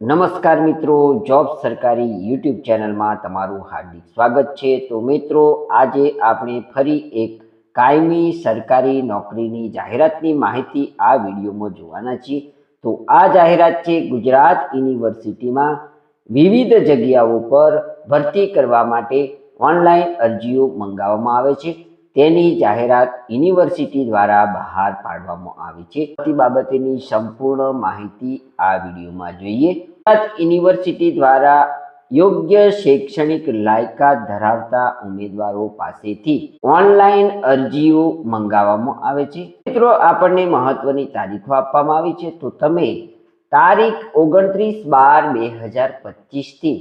નમસ્કાર મિત્રો, જોબ સરકારી યુટ્યુબ ચેનલમાં તમારું હાર્દિક સ્વાગત છે. તો મિત્રો, આજે આપણે ફરી એક કાયમી સરકારી નોકરીની જાહેરાતની માહિતી આ વિડીયોમાં જોવાના છીએ. તો આ જાહેરાત છે ગુજરાત યુનિવર્સિટીમાં વિવિધ જગ્યાઓ પર ભરતી કરવા માટે ઓનલાઈન અરજીઓ મંગાવવામાં આવે છે. તેની જાહેરાત યુનિવર્સિટી દ્વારા બહાર પાડવામાં આવી છે. તે બાબતેની સંપૂર્ણ માહિતી આ વિડીયોમાં જોઈએ. ગુજરાત યુનિવર્સિટી દ્વારા યોગ્ય શૈક્ષણિક લાયકાત ધરાવતા ઉમેદવારો પાસેથી ઓનલાઈન અરજીઓ મંગાવવામાં આવે છે. મિત્રો, આપણને મહત્વની તારીખો આપવામાં આવી છે. તો તમે તારીખ ઓગણત્રીસ બાર બે હજાર પચીસથી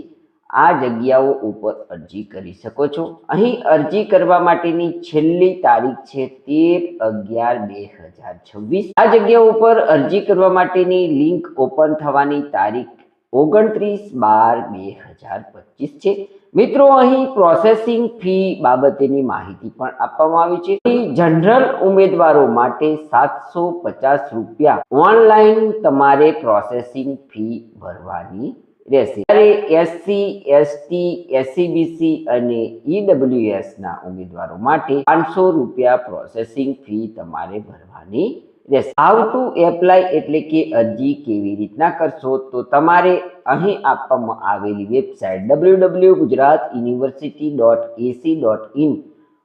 આ જગ્યાઓ ઉપર અરજી કરી શકો છો. અહીં અરજી કરવા માટેની છેલ્લી તારીખ છે તેર અગિયાર બે હજાર છવ્વીસ. આ જગ્યા ઉપર અરજી કરવા માટેની લિંક ઓપન થવાની તારીખ ઓગણત્રીસ બાર બે હજાર પચીસ છે. મિત્રો, અહીં પ્રોસેસિંગ ફી બાબતેની માહિતી પણ આપવામાં આવી છે. જનરલ ઉમેદવારો માટે સાતસો પચાસ રૂપિયા ઓનલાઈન તમારે પ્રોસેસિંગ ફી ભરવાની રહેશે. ત્યારે એસસી એસટી એસસીબીસી અને ઈડબ્લ્યુએસના ઉમેદવારો માટે પાંચસો રૂપિયા પ્રોસેસિંગ ફી તમારે ભરવાની રહેશે હાઉ ટુ એપ્લાય એટલે કે અરજી કેવી રીતના કરશો, તો તમારે અહીં આપવામાં આવેલી website W W Gujarat university dot AC dot in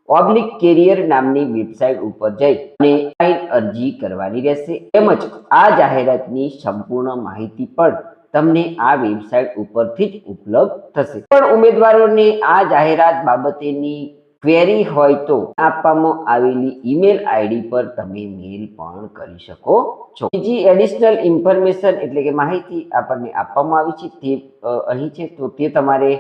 oblique career નામની વેબસાઇટ ઉપર જઈ અને અરજી કરવાની રહેશે. તેમજ આ જાહેરાતની સંપૂર્ણ માહિતી પણ તમને આ વેબસાઇટ ઉપરથી જ ઉપલબ્ધ થશે. પણ ઉમેદવારોને આ જાહેરાત બાબતેની ક્વેરી હોય તો આપવામાં આવેલી ઈમેલ આઈડી પર તમે મેલ પણ કરી શકો છો. બીજી એડિશનલ ઇન્ફોર્મેશન એટલે કે માહિતી આપણને આપવામાં આવી છે તે અહીં છે તો તે તમારે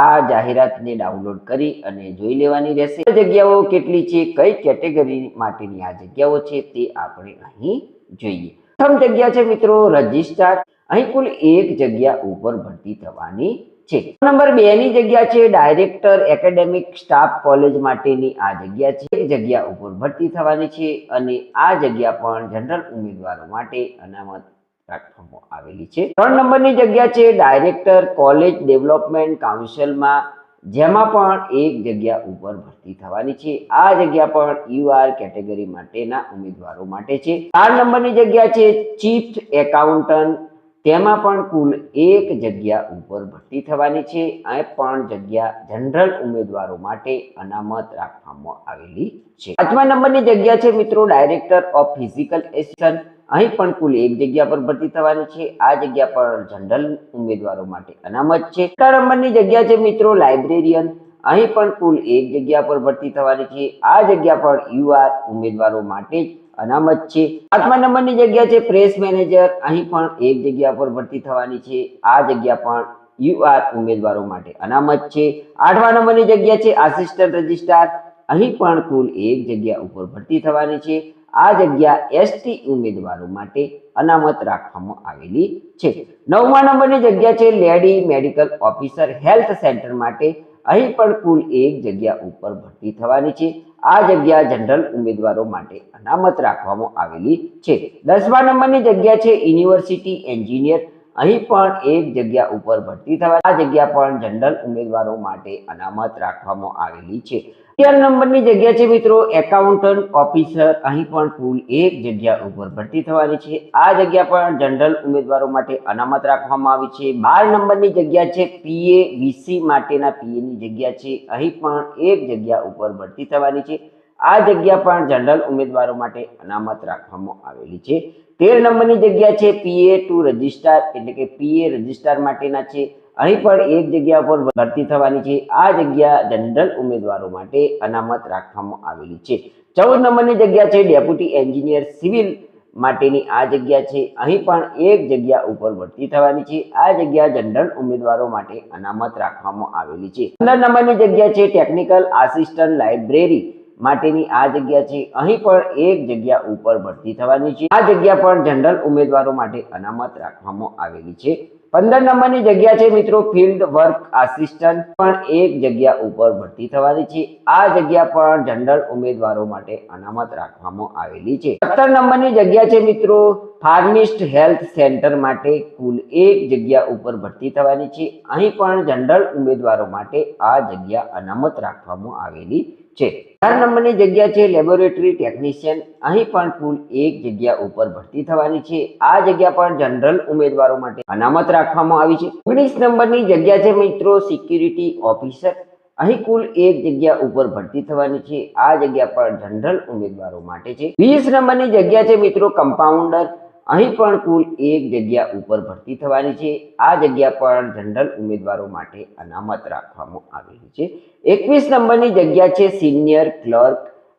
આ જાહેરાતને ડાઉનલોડ કરી અને જોઈ લેવાની રહેશે. જગ્યાઓ કેટલી છે, કઈ કેટેગરી માટેની આ જગ્યાઓ છે તે આપણે અહીં જોઈએ. પ્રથમ જગ્યા છે મિત્રો રજિસ્ટ્રાર અહીં કુલ એક જગ્યા ઉપર ભરતી થવાની છે. નંબર બે ની જગ્યા છે, ડાયરેક્ટર, એકેડેમિક સ્ટાફ કોલેજ માટેની આ જગ્યા છે. જગ્યા ઉપર ભરતી થવાની છે અને આ જગ્યા પણ જનરલ ઉમેદવારો માટે અનામત રાખવામાં આવેલી છે. ત્રણ નંબરની જગ્યા છે, ડાયરેક્ટર, કોલેજ ડેવલપમેન્ટ કાઉન્સિલમાં, જેમાં પણ એક જગ્યા ઉપર ભરતી થવાની છે. આ જગ્યા પણ યુઆર કેટેગરી માટેના ઉમેદવારો માટે છે. ચાર નંબરની જગ્યા છે, ચીફ એકાઉન્ટન્ટ તેમાં પણ કુલ એક જગ્યા ઉપર ભરતી થવાની છે. આ પણ જગ્યા જનરલ ઉમેદવારો માટે અનામત રાખવામાં આવેલી છે. પાંચમા નંબરની જગ્યા છે મિત્રો, ડાયરેક્ટર ઓફ ફિઝિકલ એસિસ્ટન્ટ અહીં પણ કુલ એક જગ્યા પર ભરતી થવાની છે. આ જગ્યા પર જનરલ ઉમેદવારો માટે અનામત છે. છઠ્ઠા નંબરની જગ્યા છે મિત્રો, લાઇબ્રેરિયન. અહીં પણ કુલ એક જગ્યા પર ભરતી થવાની છે. આ જગ્યા પર યુઆર ઉમેદવારો માટે જ અનામત છે. આઠમા નંબરની જગ્યા છે પ્રેસ મેનેજર. અહીં પણ એક જગ્યા પર ભરતી થવાની છે. આ જગ્યા પણ યુઆર ઉમેદવારો માટે અનામત છે. આઠમા નંબરની જગ્યા છે આસિસ્ટન્ટ રજિસ્ટ્રાર. અહીં પણ કુલ એક જગ્યા ઉપર ભરતી થવાની છે. આ જગ્યા એસટી ઉમેદવારો માટે અનામત રાખવામાં આવેલી છે. નવમા નંબરની જગ્યા છે lady medical officer health centre માટે અહીં પણ કુલ એક જગ્યા ઉપર ભરતી થવાની છે. આ જગ્યા જનરલ ઉમેદવારો માટે અનામત રાખવામાં આવેલી છે. દસમા નંબરની જગ્યા છે યુનિવર્સિટી એન્જિનિયર. અહીં પણ એક જગ્યા ઉપર ભરતી થવા આ જગ્યા પણ જનરલ ઉમેદવારો માટે અનામત રાખવામાં આવેલી છે. અગિયાર નંબરની જગ્યા છે મિત્રો એકાઉન્ટન્ટ ઓફિસર અહીં પણ કુલ એક જગ્યા ઉપર ભરતી થવાની છે. આ જગ્યા પણ જનરલ ઉમેદવારો માટે અનામત રાખવામાં આવી છે. બાર નંબરની જગ્યા છે પીએ વીસી માટેના પીએની જગ્યા છે. અહીં પણ એક જગ્યા ઉપર ભરતી થવાની છે. આ જગ્યા પણ જનરલ ઉમેદવારો માટે અનામત રાખવામાં આવેલી છે. તેર નંબરની જગ્યા છે પીએ ટુ રજિસ્ટ્રાર એટલે કે પીએ રજિસ્ટ્રાર માટેના છે. અહીં પણ એક જગ્યા પર ભરતી થવાની છે. આ જગ્યા જનરલ ઉમેદવારો માટે અનામત રાખવામાં આવેલી છે. ચૌદ નંબરની જગ્યા છે ડેપ્યુટી એન્જિનિયર સિવિલ માટેની આ જગ્યા છે. અહીં પણ એક જગ્યા ઉપર ભરતી થવાની છે. આ જગ્યા જનરલ ઉમેદવારો માટે અનામત રાખવામાં આવેલી છે. પંદર નંબરની જગ્યા છે ટેકનિકલ આસિસ્ટન્ટ લાઇબ્રેરી માટેની આ જગ્યા છે. અહીં પણ એક જગ્યા ઉપર ભરતી થવાની છે. આ જગ્યા પણ જનરલ ઉમેદવારો માટે અનામત રાખવામાં આવેલી છે. પંદર નંબરની જગ્યા છે મિત્રો ફિલ્ડ વર્ક આસિસ્ટન્ટ. પણ એક જગ્યા ઉપર ભરતી થવાની છે. આ જગ્યા પણ જનરલ ઉમેદવારો માટે અનામત રાખવામાં આવેલી છે. સત્તર નંબરની જગ્યા છે મિત્રો ફાર્મિસ્ટ હેલ્થ સેન્ટર માટે કુલ એક જગ્યા ઉપર ભરતી થવાની છે. અહીં પણ જનરલ ઉમેદવારો માટે આ જગ્યા અનામત રાખવામાં આવેલી છે ચાર નંબરની જગ્યા છે લેબોરેટરી ટેકનિશિયન અહીં પણ કુલ એક જગ્યા ઉપર ભરતી થવાની છે. આ જગ્યા પણ જનરલ ઉમેદવારો માટે અનામત રાખવામાં આવી છે. ઓગણીસ નંબરની જગ્યા છે મિત્રો સિક્યુરિટી ઓફિસર અહીં કુલ એક જગ્યા ઉપર ભરતી થવાની છે. આ જગ્યા પણ જનરલ ઉમેદવારો માટે છે. વીસ નંબરની જગ્યા છે મિત્રો કમ્પાઉન્ડર અહીં પણ કુલ એક જગ્યા ઉપર ભરતી થવાની છે. આ જગ્યા પણ જનરલ ઉમેદવારો માટે અનામત રાખવામાં આવેલી છે. એકવીસ નંબરની જગ્યા છે સિનિયર ક્લર્ક.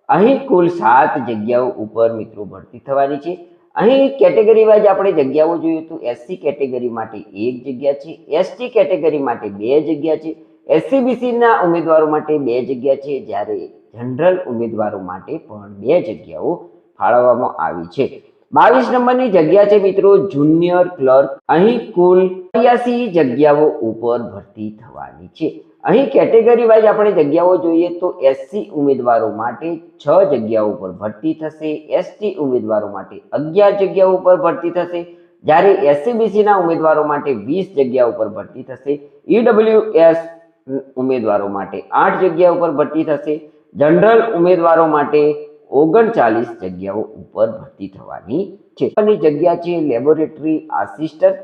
અહીં કુલ સાત જગ્યાઓ ઉપર મિત્રો ભરતી થવાની છે. અહીં કેટેગરી વાઇઝ આપણે જગ્યાઓ જોઈએ તો એસસી કેટેગરી માટે એક જગ્યા છે. એસટી કેટેગરી માટે બે જગ્યા છે. એસસીબીસીના ઉમેદવારો માટે બે જગ્યા છે. જ્યારે જનરલ ઉમેદવારો માટે પણ બે જગ્યાઓ ફાળવવામાં આવી છે. બાવીસ નંબરની જગ્યા છે મિત્રો જુનિયર ક્લર્ક અહીં કુલ ચોર્યાસી જગ્યાઓ ઉપર ભરતી થવાની છે. અહીં કેટેગરી વાઇઝ આપણે જગ્યાઓ જોઈએ તો એસસી ઉમેદવારો માટે છ જગ્યાઓ ઉપર ભરતી થશે. એસટી ઉમેદવારો માટે અગિયાર જગ્યાઓ ઉપર ભરતી થશે. જ્યારે એસસીબીસીના ઉમેદવારો માટે વીસ જગ્યા ઉપર ભરતી થશે. ઈડબ્લ્યુએસ ઉમેદવારો માટે આઠ જગ્યા ઉપર ભરતી થશે. જનરલ ઉમેદવારો માટે ઓગણચાલીસ જગ્યાઓ ઉપર ભરતી થવાની છે. અને જગ્યા છે લેબોરેટરી આસિસ્ટન્ટ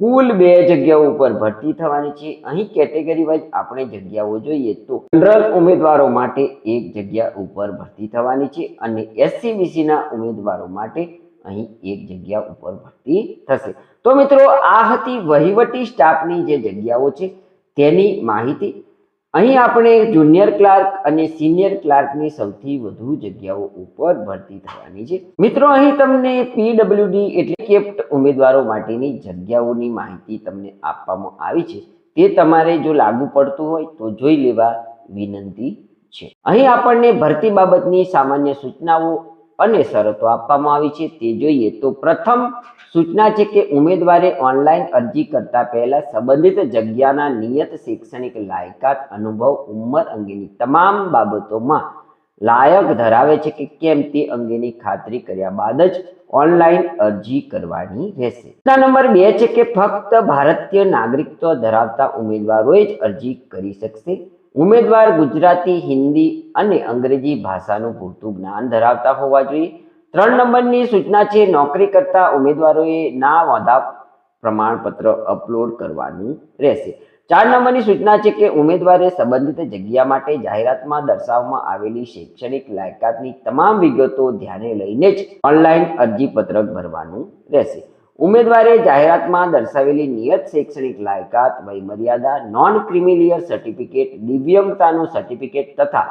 કુલ બે જગ્યાઓ ઉપર ભરતી થવાની છે. અહીં કેટેગરી વાઇઝ આપણે જગ્યાઓ જોઈએ તો જનરલ ઉમેદવારો માટે એક જગ્યા ઉપર ભરતી થવાની છે અને એસસીબીસીના ઉમેદવારો માટે અહીં એક જગ્યા ઉપર ભરતી થશે. તો મિત્રો આ હતી વહીવટી સ્ટાફની જે જગ્યાઓ છે તેની માહિતી. અહીં આપણે જુનિયર ક્લાર્ક અને સિનિયર ક્લાર્કની સૌથી વધુ જગ્યાઓ ઉપર ભરતી થવાની છે. મિત્રો, અહીં તમને પીડબ્લ્યુડી એટલે કેપ્ટ ઉમેદવારો માટેની જગ્યાઓની માહિતી તમને આપવામાં આવી છે. તે તમારે જો લાગુ પડતું હોય તો જોઈ લેવા વિનંતી છે. અહીં આપણને ભરતી બાબતની સામાન્ય સૂચનાઓ અને શરતો આપવામાં આવી છે. તે જોઈએ તો પ્રથમ, સૂચના છે કે ઉમેદવારે ઓનલાઈન અરજી કરતા પહેલા સંબંધિત જગ્યાના નિયત શૈક્ષણિક લાયકાત, અનુભવ, ઉંમર અંગેની તમામ બાબતોમાં લાયક ધરાવે છે કે કેમ તે અંગેની ખાતરી કર્યા બાદ જ ઓનલાઈન અરજી કરવાની રહેશે. નંબર બે છે કે ફક્ત ભારતીય નાગરિકત્વ ધરાવતા ઉમેદવારોએ જ અરજી કરી શકશે. ઉમેદવાર ગુજરાતી, હિન્દી અને અંગ્રેજી ભાષાનું પૂરતું જ્ઞાન ધરાવતા હોવા જોઈએ. ત્રણ નંબરની સૂચના છે, નોકરી કરતા ઉમેદવારોએ ના વાંધા પ્રમાણપત્ર અપલોડ કરવાનું રહેશે. ચાર નંબરની સૂચના છે કે ઉમેદવારે સંબંધિત જગ્યા માટે જાહેરાતમાં દર્શાવવામાં આવેલી શૈક્ષણિક લાયકાતની તમામ વિગતો ધ્યાને લઈને જ ઓનલાઈન અરજીપત્રક ભરવાનું રહેશે. ઉમેદવારે જાહેરાતમાં દર્શાવેલી નિયત શૈક્ષણિક લાયકાત, વયમર્યાદા નોન ક્રિમિલિયર સર્ટિફિકેટ દિવ્યંગતાનું સર્ટિફિકેટ તથા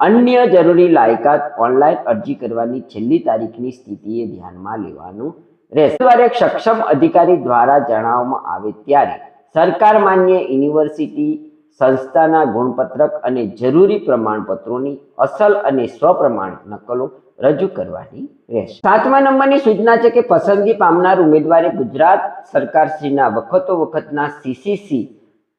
અન્ય જરૂરી લાયકાત ઓનલાઈન અરજી કરવાની છેલ્લી તારીખની સ્થિતિએ ધ્યાનમાં લેવાનું રહેશે. સક્ષમ અધિકારી દ્વારા જણાવવામાં આવે ત્યારે સરકાર માન્ય યુનિવર્સિટી સંસ્થાના ગુણપત્રક અને જરૂરી પ્રમાણપત્રોની અસલ અને સ્વપ્રમાણ નકલો રજૂ કરવાની રહેશે. સાતમા નંબરની સૂચના છે કે પસંદગી પામનાર ઉમેદવારે ગુજરાત સરકારશ્રીના વખતો વખતના સીસીસી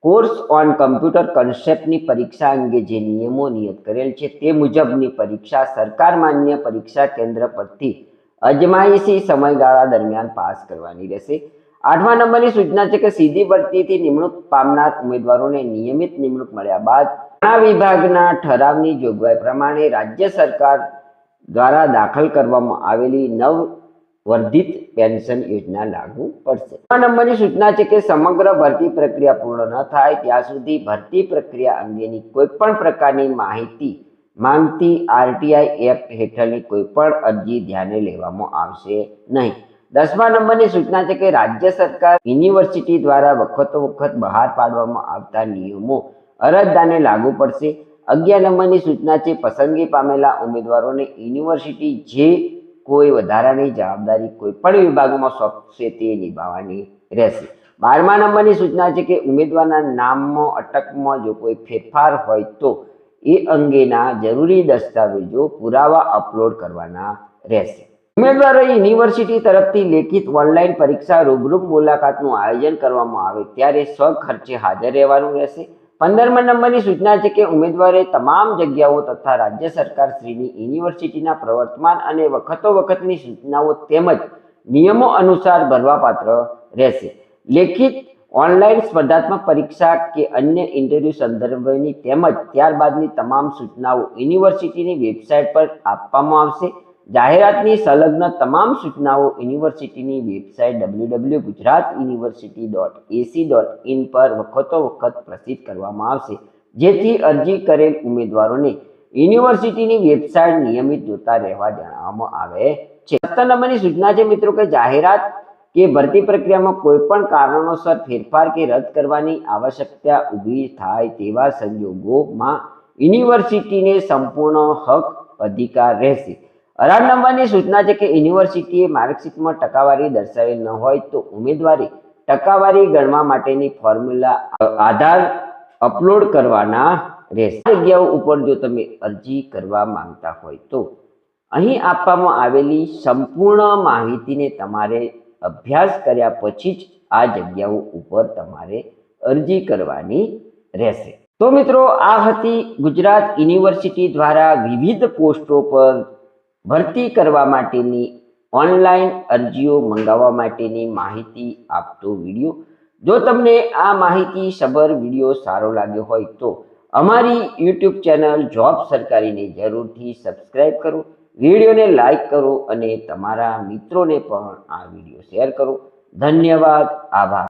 કોર્સ ઓન કમ્પ્યુટર કન્સેપ્ટની પરીક્ષા અંગે જે નિયમો નિયત કરેલ છે તે મુજબની પરીક્ષા સરકાર માન્ય પરીક્ષા કેન્દ્ર પરથી અજમાયશી સમયગાળા દરમિયાન પાસ કરવાની રહેશે. આઠમા નંબરની સૂચના છે કે સીધી ભરતીથી નિમણૂક પામનાર ઉમેદવારોને નિયમિત નિમણૂક મળ્યા બાદ આ વિભાગના ઠરાવની જોગવાઈ પ્રમાણે રાજ્ય સરકાર દ્વારા દાખલ કરવામાં આવેલી નવ વર્ધિત પેન્શન યોજના લાગુ પડશે. આ નંબરની સૂચના છે કે સમગ્ર ભરતી પ્રક્રિયા પૂર્ણ ન થાય ત્યાં સુધી ભરતી પ્રક્રિયા અંગેની કોઈ પણ પ્રકારની માહિતી માંગતી આરટીઆઈ એક્ટ હેઠળની કોઈ પણ અરજી ધ્યાને લેવામાં આવશે નહીં. દસમા નંબરની સૂચના છે કે રાજ્ય સરકાર યુનિવર્સિટી દ્વારા વખતો વખત બહાર પાડવામાં આવતા નિયમો અરજદારને લાગુ પડશે. અગિયાર નંબરની સૂચના છે, પસંદગી પામેલા ઉમેદવારોને યુનિવર્સિટી જે કોઈ વધારાની જવાબદારી કોઈ પણ વિભાગોમાં સોંપશે તે નિભાવવાની રહેશે. બારમા નંબરની સૂચના છે કે ઉમેદવારના નામમાં, અટકમાં જો કોઈ ફેરફાર હોય તો એ અંગેના જરૂરી દસ્તાવેજો પુરાવા અપલોડ કરવાના રહેશે. ઉમેદવારોએ યુનિવર્સિટી તરફથી લેખિત ઓનલાઈન પરીક્ષા રૂબરૂ મુલાકાતનું આયોજન કરવામાં આવે ત્યારે સ્વખર્ચે હાજર રહેવાનું રહેશે. પંદરમા નંબરની સૂચના છે કે ઉમેદવારે તમામ જગ્યાઓ તથા રાજ્ય સરકાર શ્રીની યુનિવર્સિટીના પ્રવર્તમાન અને વખતો વખતની સૂચનાઓ તેમજ નિયમો અનુસાર ભરવાપાત્ર રહેશે. લેખિત ઓનલાઈન સ્પર્ધાત્મક પરીક્ષા કે અન્ય ઇન્ટરવ્યૂ સંદર્ભની તેમજ ત્યારબાદની તમામ સૂચનાઓ યુનિવર્સિટીની વેબસાઇટ પર આપવામાં આવશે. જાહેરાતની સંલગ્ન તમામ સૂચનાઓ યુનિવર્સિટીની website W W Gujarat university dot A C dot પર વખતો વખત પ્રસિદ્ધ કરવામાં આવશે. જેથી અરજી કરેલ ઉમેદવારોને યુનિવર્સિટીની વેબસાઇટ નિયમિત જોતા રહેવા જણાવવામાં આવે છે. સત્તર નંબરની સૂચના છે મિત્રો કે જાહેરાત કે ભરતી પ્રક્રિયામાં કોઈ પણ કારણોસર ફેરફાર કે રદ કરવાની આવશ્યકતા ઊભી થાય તેવા સંજોગોમાં યુનિવર્સિટીને સંપૂર્ણ હક અધિકાર રહેશે. અઢાર નંબરની સૂચના છે કે યુનિવર્સિટીએ માર્કશીટમાં ટકાવારી દર્શાવેલ ન હોય તો ઉમેદવારી ટકાવારી ગણવા માટેની ફોર્મ્યુલા આધાર અપલોડ કરવાના રહેશે. જગ્યાઓ ઉપર જો તમે અરજી કરવા માંગતા હોય તો અહીં આપવામાં આવેલી સંપૂર્ણ માહિતીને તમારે અભ્યાસ કર્યા પછી જ આ જગ્યાઓ ઉપર તમારે અરજી કરવાની રહેશે. તો મિત્રો, આ હતી ગુજરાત યુનિવર્સિટી દ્વારા વિવિધ પોસ્ટો પર ભરતી કરવા માટેની ઓનલાઈન અરજીઓ મંગાવવા માટેની માહિતી આપતો વીડિયો. જો તમને આ માહિતી સબર વીડિયો સારો લાગ્યો હોય તો અમારી યુટ્યુબ ચેનલ જોબ સરકારીને જરૂરથી સબસ્ક્રાઈબ કરો, વિડીયોને લાઈક કરો અને તમારા મિત્રોને પણ આ વીડિયો શેર કરો. ધન્યવાદ, આભાર.